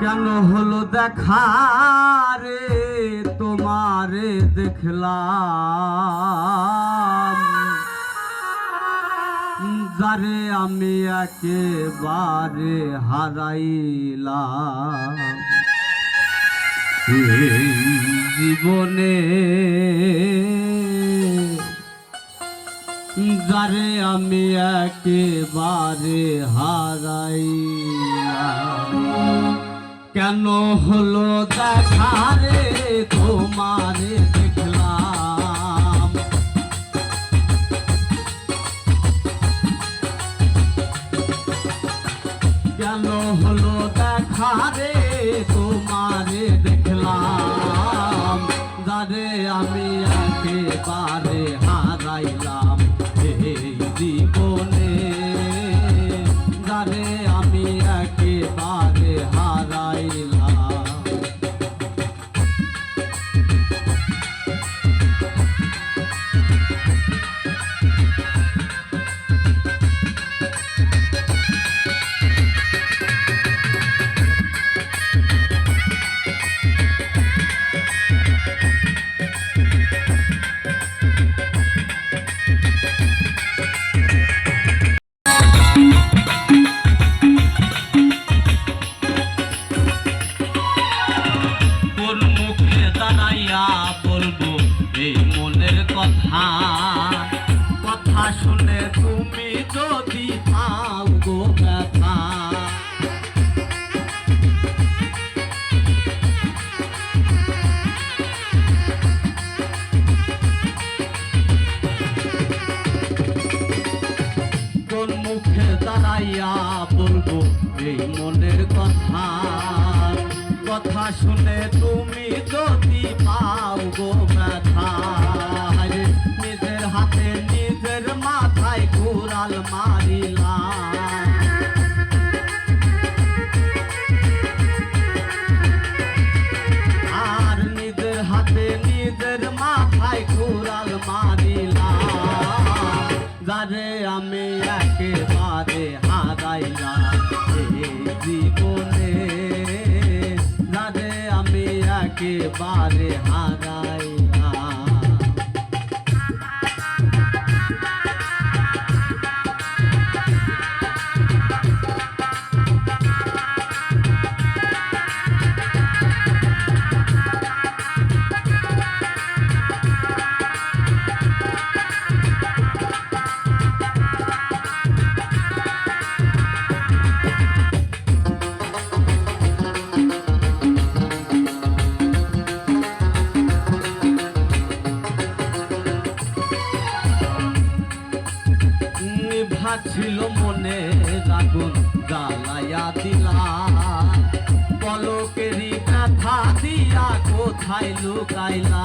কেন হলো দেখা রে? তোমারে দেখলাম। যারে আমি একেবারে হারাইলাম। জীবনে যারে আমি একেবারে হারাইলাম। কেন হলো দেখা রে? তোমারে দেখলাম। কেন হলো দেখা রে? তোমারে দেখলাম। যারে আমি একেবারে দাঁড়াইয়া বলব, এই মনের কথা। কথা শুনে তুমি যদি পাও গো ব্যথা নিজের হাতে নিজের মাথায় কুড়াল মারিলাম আর নিজের হাতে নিজের মাথায় কুড়াল মারিলাম যারে আমি একেবারে একেবারে হারাইলাম ছিল মনে আগুন জ্বালাইয়া দিলা পলকেরই কথা দিয়া কোথায় লুকাইলা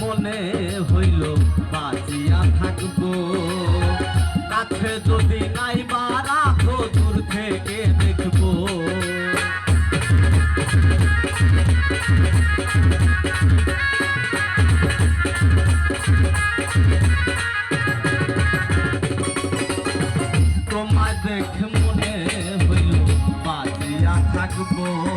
মনে হইল বাঁচিয়া থাকব। কাছে যদি নাই থাকব